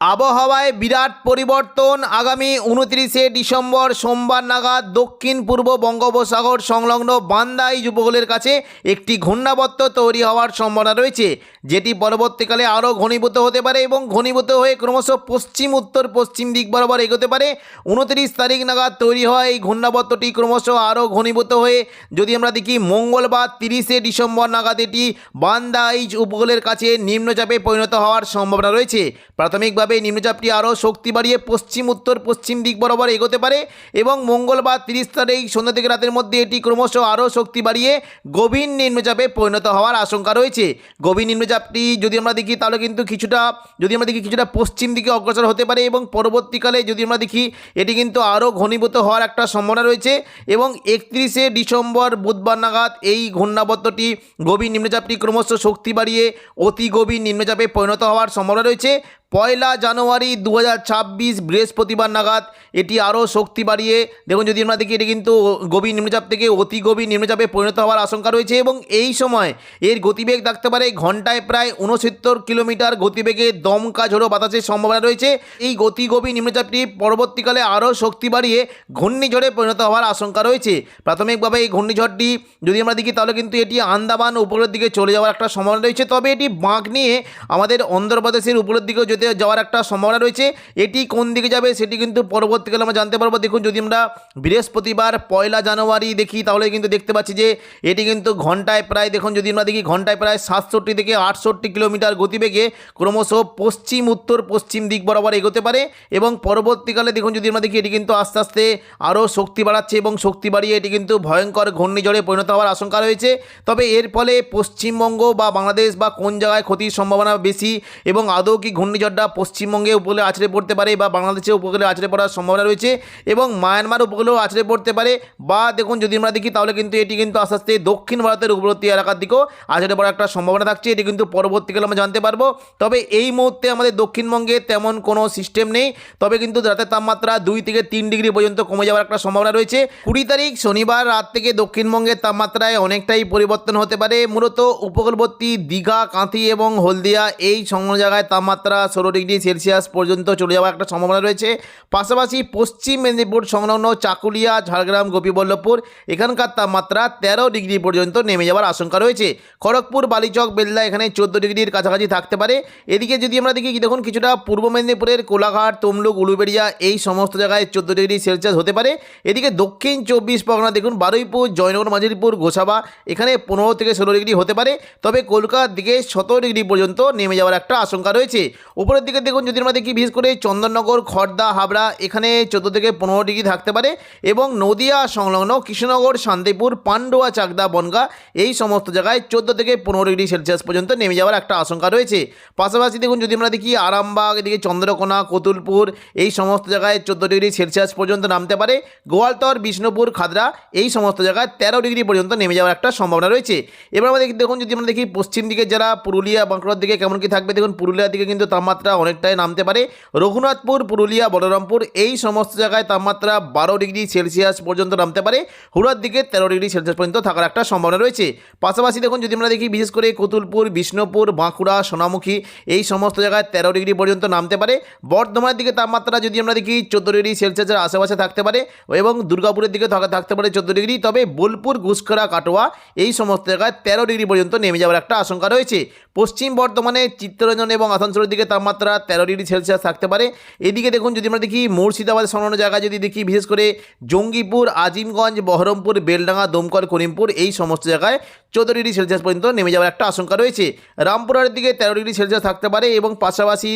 আবহাওয়ায় বিরাট পরিবর্তন আগামী উনত্রিশে ডিসেম্বর সোমবার নাগাদ দক্ষিণ পূর্ব বঙ্গোপসাগর সংলগ্ন বান্দাই উপকূলের কাছে একটি ঘূর্ণাবর্ত তৈরি হওয়ার সম্ভাবনা রয়েছে, যেটি পরবর্তীকালে আরও ঘনীভূত হতে পারে এবং ঘনীভূত হয়ে ক্রমশ পশ্চিম, উত্তর, পশ্চিম দিক বরাবর এগোতে পারে। উনত্রিশ তারিখ নাগাদ তৈরি হওয়া এই ঘূর্ণাবর্তটি ক্রমশ আরও ঘনীভূত হয়ে, যদি আমরা দেখি মঙ্গলবার তিরিশে ডিসেম্বর নাগাদ এটি বান্দাইজ উপকূলের কাছে নিম্নচাপে পরিণত হওয়ার সম্ভাবনা রয়েছে। প্রাথমিকভাবে নিম্নচাপটি আরও শক্তি বাড়িয়ে পশ্চিম, উত্তর, পশ্চিম দিক বরাবর এগোতে পারে এবং মঙ্গলবার তিরিশ তারিখ সন্ধ্যা থেকে রাতের মধ্যে এটি ক্রমশ আরও শক্তি বাড়িয়ে গভীর নিম্নচাপে পরিণত হওয়ার আশঙ্কা রয়েছে। গভীর নিম্নচাপটি যদি আমরা দেখি, তাহলে কিন্তু কিছুটা, যদি আমরা দেখি কিছুটা পশ্চিম দিকে অগ্রসর হতে পারে এবং পরবর্তীকালে যদি আমরা দেখি, এটি কিন্তু আরও ঘনীভূত হওয়ার একটা সম্ভাবনা রয়েছে এবং একত্রিশে ডিসেম্বর বুধবার নাগাদ এই ঘূর্ণাবর্তটি, গভীর নিম্নচাপটি ক্রমশ শক্তি বাড়িয়ে অতি গভীর নিম্নচাপে পরিণত হওয়ার সম্ভাবনা রয়েছে। পয়লা জানুয়ারি দু হাজার ছাব্বিশ বৃহস্পতিবার নাগাদ এটি আরও শক্তি বাড়িয়ে। দেখুন, যদি আমরা দেখি, এটি কিন্তু গভীর নিম্নচাপ থেকে অতি গভীর নিম্নচাপে পরিণত হওয়ার আশঙ্কা রয়েছে এবং এই সময় এর গতিবেগ থাকতে পারে ঘন্টায় প্রায় উনসত্তর কিলোমিটার গতিবেগে। দমকা ঝোড়ো বাতাসের সম্ভাবনা রয়েছে। এই গতি গভীর নিম্নচাপটি পরবর্তীকালে আরও শক্তি বাড়িয়ে ঘূর্ণিঝড়ে পরিণত হওয়ার আশঙ্কা রয়েছে। প্রাথমিকভাবে এই ঘূর্ণিঝড়টি যদি আমরা দেখি, তাহলে কিন্তু এটি আন্দামান উপরের দিকে চলে যাওয়ার একটা সম্ভাবনা রয়েছে। তবে এটি বাঁক নিয়ে আমাদের অন্ধ্রপ্রদেশের উপরের দিকেও যেতে যাওয়ার একটা সম্ভাবনা রয়েছে। এটি কোন দিকে যাবে সেটি কিন্তু পরবর্তীকালে আমরা জানতে পারব। দেখুন, যদি আমরা বৃহস্পতিবার পয়লা জানুয়ারি দেখি, তাহলে কিন্তু দেখতে পাচ্ছি যে এটি কিন্তু ঘন্টায় প্রায়, দেখুন, যদি আমরা দেখি, ঘন্টায় প্রায় সাতষট্টি থেকে আটষট্টি কিলোমিটার গতিবেগে ক্রমশ পশ্চিম, উত্তর, পশ্চিম দিক বরাবর এগোতে পারে এবং পরবর্তীকালে দেখুন, যদি আমরা দেখি, এটি কিন্তু আস্তে আস্তে আরও শক্তি বাড়াচ্ছে এবং শক্তি বাড়িয়ে এটি কিন্তু ভয়ঙ্কর ঘূর্ণিঝড়ে পরিণত হওয়ার আশঙ্কা রয়েছে। তবে এর ফলে পশ্চিমবঙ্গ বা বাংলাদেশ বা কোন জায়গায় ক্ষতির সম্ভাবনা বেশি এবং আদৌ কি ঘূর্ণিঝড়টা পশ্চিমবঙ্গে উপকূলে আছড়ে পড়তে পারে বা বাংলাদেশে উপকূলে আছড়ে পড়ার সম্ভাবনা রয়েছে এবং মায়ানমার উপকূলেও আছড়ে পড়তে পারে বা দেখুন যদি আমরা দেখি তাহলে কিন্তু এটি কিন্তু আস্তে আস্তে দক্ষিণ ভারতের উপবর্তী এলাকার দিকেও আছড়ে পড়ার একটা সম্ভাবনা থাকছে। এটি কিন্তু পরবর্তীকালে আমরা জানতে পারব। তবে এই মুহূর্তে আমাদের দক্ষিণবঙ্গে তেমন কোনো সিস্টেম নেই। তবে কিন্তু রাতের তাপমাত্রা দুই থেকে তিন ডিগ্রি পর্যন্ত কমে যাওয়ার একটা সম্ভাবনা রয়েছে। কুড়ি তারিখ শনিবার রাত থেকে দক্ষিণবঙ্গের তাপমাত্রায় অনেকটাই পরিবর্তন হতে পারে। মূলত উপকূলবর্তী দীঘা, কাঁথি এবং হলদিয়া এই সংলগ্ন জায়গায় তাপমাত্রা ষোলো ডিগ্রি সেলসিয়াস পর্যন্ত চলে যাওয়ার একটা সম্ভাবনা রয়েছে। পাশাপাশি পশ্চিম মেদিনীপুর, সংলগ্ন চাকুলিয়া, ঝাড়গ্রাম, গোপীবল্লভপুর, এখানকার তাপমাত্রা তেরো ডিগ্রি পর্যন্ত নেমে যাওয়ার আশঙ্কা রয়েছে। খড়গপুর, বালিচক, বেল্লা এখানে চোদ্দ ডিগ্রির কাছাকাছি থাকতে পারে। এদিকে যদি আমরা দেখি, দেখুন কিছুটা পূর্ব মেদিনীপুরের কোলাঘাট, তমলুক, উলুবেড়িয়া এই সমস্ত জায়গায় চোদ্দ ডিগ্রি সেলসিয়াস হতে পারে। এদিকে দক্ষিণ চব্বিশ পরগনা, দেখুন বারুইপুর, জয়নগর, মাঝিরপুর গোসাবা এখানে পনেরো থেকে ষোলো ডিগ্রি হতে পারে। তবে কলকাতার দিকে সতেরো ডিগ্রি পর্যন্ত নেমে যাওয়ার একটা আশঙ্কা রয়েছে। উপরের দিকে দেখুন যদি আমরা দেখি বিশেষ করে চন্দননগর খড়দা হাবড়া, এখানে চোদ্দ থেকে পনেরো ডিগ্রি থাকতে পারে এবং নদিয়া সংলগ্ন কৃষ্ণনগর, শান্তিপুর, পান্ডুয়া, চাকদা, বনগা এই সমস্ত জায়গায় চোদ্দ থেকে পনেরো ডিগ্রি সেলসিয়াস পর্যন্ত নেমে যাওয়ার একটা আশঙ্কা রয়েছে। পাশাপাশি দেখুন যদি আমরা দেখি আরামবাগ, এদিকে চন্দ্রকোনা, কতুলপুর এই সমস্ত জায়গায় চোদ্দ ডিগ্রি সেলসিয়াস পর্যন্ত নামতে পারে। গোয়ালতর, বিষ্ণুপুর, খাদরা এই সমস্ত জায়গায় তেরো ডিগ্রি পর্যন্ত নেমে যাওয়ার একটা সম্ভাবনা রয়েছে। এবার আমাদের দেখুন যদি আমরা দেখি পশ্চিম দিকে যারা পুরুলিয়া, বাঁকুড়ার দিকে কেমন কি থাকবে? দেখুন, পুরুলিয়ার দিকে কিন্তু তাপমাত্রা অনেকটাই নামতে পারে। রঘুনাথপুর, পুরুলিয়া, বলরামপুর এই সমস্ত জায়গায় তাপমাত্রা বারো ডিগ্রি সেলসিয়াস পর্যন্ত নামতে পারে। হুড়ার দিকে তেরো ডিগ্রি সেলসিয়াস পর্যন্ত থাকার একটা সম্ভাবনা রয়েছে। পাশাপাশি দেখুন, যদি আমরা দেখি বিশেষ করে কতুলপুর, বিষ্ণুপুর, বাঁকুড়া, সোনামুখী এই সমস্ত জায়গায় তেরো ডিগ্রি পর্যন্ত নামতে পারে। বর্ধমানের দিকে তাপমাত্রা যদি আমরা দেখি চোদ্দ ডিগ্রি সেলসিয়াসের আশেপাশে থাকতে পারে এবং দুর্গাপুরের দিকে থাকতে পারে চোদ্দ ডিগ্রি, তবে বোলপুর, ঘুষখরা, কাটোয়া এই সমস্ত জায়গায় তেরো ডিগ্রি পর্যন্ত নেমে যাওয়ার একটা আশঙ্কা রয়েছে। পশ্চিম বর্ধমানে চিত্তরঞ্জন এবং আসানসোলের দিকে তাপমাত্রা তেরো ডিগ্রি সেলসিয়াস থাকতে পারে। এদিকে দেখুন, যদি আমরা দেখি মুর্শিদাবাদ সংলগ্ন জায়গায় যদি দেখি বিশেষ করে জঙ্গিপুর, আজিমগঞ্জ, বহরমপুর, বেলডাঙ্গা, দমকল, করিমপুর, এই সমস্ত জায়গায় চোদ্দ ডিগ্রি সেলসিয়াস পর্যন্ত নেমে যাওয়ার একটা আশঙ্কা রয়েছে। রামপুরহাটের দিকে তেরো ডিগ্রি সেলসিয়াস থাকতে পারে এবং পাশাপাশি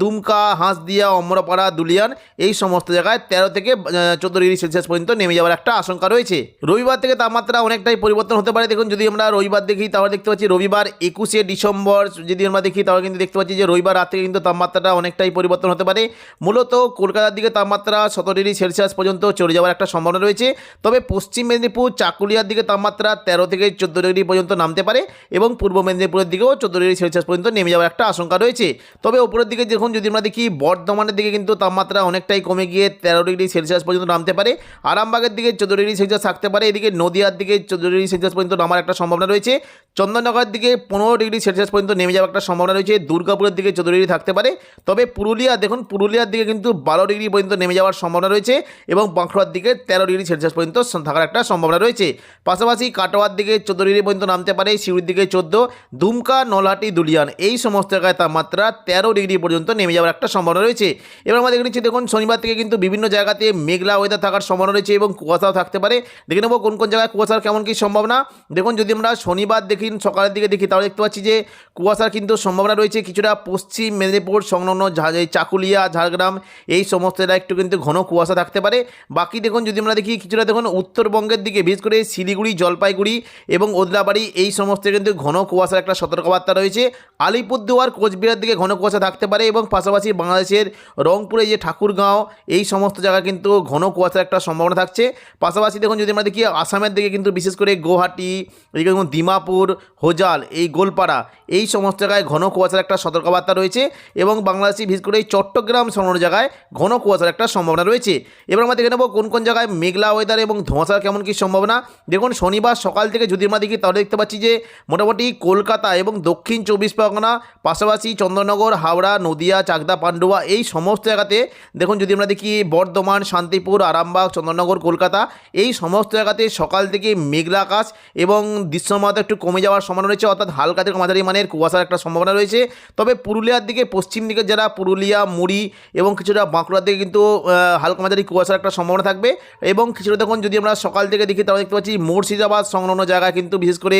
দুমকা, হাঁসদিয়া, অমরপাড়া, দুলিয়ান এই সমস্ত জায়গায় তেরো থেকে চোদ্দ ডিগ্রি সেলসিয়াস পর্যন্ত নেমে যাওয়ার একটা আশঙ্কা রয়েছে। রবিবার থেকে তাপমাত্রা অনেকটাই পরিবর্তন হতে পারে। দেখুন, যদি আমরা রবিবার দেখি, তাহলে দেখতে পাচ্ছি রবিবার একুশে ডিসেম্বর, যদি আমরা দেখি, তাহলে কিন্তু দেখতে পাচ্ছি যে রবিবার রাত থেকে কিন্তু তাপমাত্রাটা অনেকটাই পরিবর্তন হতে পারে। মূলত কলকাতার দিকে তাপমাত্রা সতেরো ডিগ্রি সেলসিয়াস পর্যন্ত চলে যাওয়ার একটা সম্ভাবনা রয়েছে। তবে পশ্চিম মেদিনীপুর, চাকুলিয়ার দিকে তাপমাত্রা তেরো থেকে চোদ্দ ডিগ্রি পর্যন্ত নামতে পারে এবং পূর্ব মেদিনীপুরের দিকেও চোদ্দ ডিগ্রি সেলসিয়াস পর্যন্ত নেমে যাওয়ার একটা আশঙ্কা রয়েছে। তবে উপরের দিকে যখন যদি আমরা দেখি, বর্ধমানের দিকে কিন্তু তাপমাত্রা অনেকটাই কমে গিয়ে তেরো ডিগ্রি সেলসিয়াস পর্যন্ত নামতে পারে। আরামবাগের দিকে চোদ্দ ডিগ্রি সেলসিয়াস থাকতে পারে। এদিকে নদিয়ার দিকে চোদ্দ ডিগ্রি সেলসিয়াস পর্যন্ত নামার একটা সম্ভাবনা রয়েছে। চন্দননগরের দিকে পনেরো ডিগ্রি সেলসিয়াস পর্যন্ত নেমে যাওয়ার একটা সম্ভাবনা রয়েছে। দুর্গাপুরের দিকে চোদ্দ ডিগ্রি থাকতে পারে। তবে পুরুলিয়া, দেখুন, পুরুলিয়ার দিকে কিন্তু বারো ডিগ্রি পর্যন্ত নেমে যাওয়ার সম্ভাবনা রয়েছে এবং বাঁকুড়ার দিকে তেরো ডিগ্রি সেলসিয়াস পর্যন্ত থাকার একটা সম্ভাবনা রয়েছে। পাশাপাশি কাটোয়ার দিকে চোদ্দ ডিগ্রি পর্যন্ত নামতে পারে সিউড়ির দিকে চোদ্দ, দুমকা, নলহাটি, দুলিয়ান। এই সমস্ত জায়গায় তাপমাত্রা তেরো ডিগ্রি পর্যন্ত নেমে যাওয়ার একটা সম্ভাবনা রয়েছে। এবার আমরা দেখে নিচ্ছি, দেখুন, শনিবার থেকে কিন্তু বিভিন্ন জায়গাতে মেঘলা ওয়েদার থাকার সম্ভাবনা রয়েছে এবং কুয়াশাও থাকতে পারে। দেখে নেব কোন কোন জায়গায় কুয়াশার কেমন কী সম্ভাবনা। দেখুন, যদি আমরা শনিবার দেখি, সকালের দিকে দেখি, তাহলে দেখতে পাচ্ছি যে কুয়াশার কিন্তু সম্ভাবনা রয়েছে কিছুটা পশ্চিম মেদিনীপুর, সংলগ্ন চাকুলিয়া, ঝাড়গ্রাম, এই সমস্ত জায়গায় একটু কিন্তু ঘন কুয়াশা থাকতে পারে। বাকি দেখুন, যদি আমরা দেখি কিছুটা, দেখুন, উত্তরবঙ্গের দিকে, বিশেষ করে শিলিগুড়ি, জলপাইগুড়ি এবং ওদলাবাড়ি এই সমস্ত কিন্তু ঘন কুয়াশার একটা সতর্কবার্তা রয়েছে। আলিপুরদুয়ার কোচবিহার দিকে ঘন কুয়াশা থাকতে পারে এবং পাশাপাশি বাংলাদেশের রংপুরে যে ঠাকুরগাঁও, এই সমস্ত জায়গা কিন্তু ঘন কুয়াশার একটা সম্ভাবনা থাকছে। পাশাপাশি দেখুন, যদি আমরা দেখি, আসামের দিকে কিন্তু বিশেষ করে গুয়াহাটি দেখুন, দিমাপুর, হোজাল, এই গোলপাড়া, এই সমস্ত জায়গায় ঘন কুয়াশার একটা সতর্কবার্তা রয়েছে এবং বাংলাদেশি বিশেষ করে এই চট্টগ্রাম সংলগ্ন জায়গায় ঘন কুয়াশার একটা সম্ভাবনা রয়েছে। এবার আমরা দেখে নেব কোন কোন জায়গায় মেঘলা ওয়েদার এবং ধোঁয়াশার কেমন কী সম্ভাবনা। দেখুন, শনিবার সকাল থেকে যদি আমরা দেখি তাহলে দেখতে পাচ্ছি যে মোটামুটি কলকাতা এবং দক্ষিণ চব্বিশ পরগনা, পাশাপাশি চন্দ্রনগর, হাওড়া, নদিয়া, চাকদা, পান্ডুয়া এই সমস্ত জায়গাতে দেখুন যদি আমরা দেখি বর্ধমান, শান্তিপুর, আরামবাগ, চন্দ্রনগর, কলকাতা এই সমস্ত জায়গাতে সকাল থেকে মেঘলা আকাশ এবং দৃশ্যমাত্রা একটু কমে যাওয়ার সম্ভাবনা রয়েছে, অর্থাৎ হালকা থেকে মাঝারি মানের কুয়াশার একটা সম্ভাবনা রয়েছে। তবে পুরুলিয়ার দিকে, পশ্চিম দিকে যারা পুরুলিয়া, মুড়ি এবং কিছুটা বাঁকুড়ার দিকে কিন্তু হালকা মাঝারি কুয়াশার একটা সম্ভাবনা থাকবে। এবং কিছুটা দেখুন যদি আমরা সকাল থেকে দেখি তাহলে দেখতে পাচ্ছি মুর্শিদাবাদ সংলগ্ন জায়গায় কিন্তু বিশেষ করে,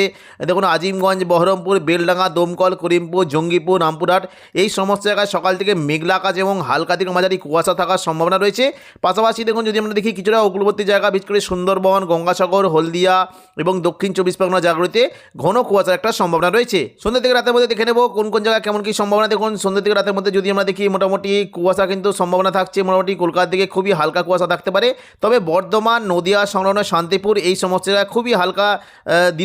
দেখুন, আজিমগঞ্জ, বহরমপুর, বেলডাঙ্গা, দমকল, করিমপুর, জঙ্গিপুর, রামপুরহাট, এই সমস্ত জায়গায় সকাল থেকে মেঘলা আকাশ এবং হালকা থেকে মাঝারি কুয়াশা থাকার সম্ভাবনা রয়েছে। পাশাপাশি, দেখুন, যদি আমরা দেখি, কিছুটা উপকূলবর্তী জায়গা, বিশেষ করে সুন্দরবন, গঙ্গাসাগর, হলদিয়া এবং দক্ষিণ চব্বিশ পরগনা জায়গাগুলিতে ঘন কুয়াশার একটা সম্ভাবনা রয়েছে। সন্ধ্যা থেকে রাতের মধ্যে দেখে নেব, কোন কোন জায়গায় কেমন কী সম্ভাবনা। দেখুন, সন্ধ্যা থেকে রাতের মধ্যে যদি আমরা দেখি, মোটামুটি কুয়াশা কিন্তু সম্ভাবনা থাকছে। মোটামুটি কলকাতার দিকে খুবই হালকা কুয়াশা থাকতে পারে। তবে বর্ধমান, নদিয়া, সংলগ্ন শান্তিপুর, এই সমস্ত জায়গায় খুবই হালকা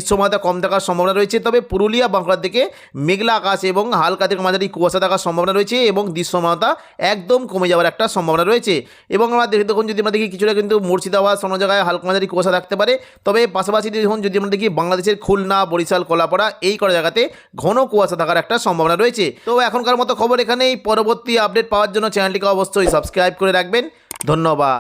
দৃশ্যমানতা কম থাকার সম্ভাবনা রয়েছে, তবে পুরুলিয়া, বাঁকুড়ার দিকে মেঘলা আকাশ এবং হালকা থেকে মাঝারি কুয়াশা থাকার সম্ভাবনা রয়েছে এবং দৃশ্যমানতা একদম কমে যাওয়ার একটা সম্ভাবনা রয়েছে। এবং আমরা দেখি দেখুন, যদি আমরা দেখি কিছুটা কিন্তু মুর্শিদাবাদ কোনো জায়গায় হালকা মাঝারি কুয়াশা থাকতে পারে, তবে পাশাপাশি দেখুন, যদি আমরা দেখি বাংলাদেশের খুলনা, বরিশাল, কলাপাড়া, এই কটা জায়গাতে ঘন কুয়াশা থাকার একটা সম্ভাবনা রয়েছে। তো এখনকার মতো খবর এখানেই, পরবর্তী আপডেট পাওয়ার জন্য চ্যানেলটিকে অবশ্যই সাবস্ক্রাইব করে রাখবেন। ধন্যবাদ।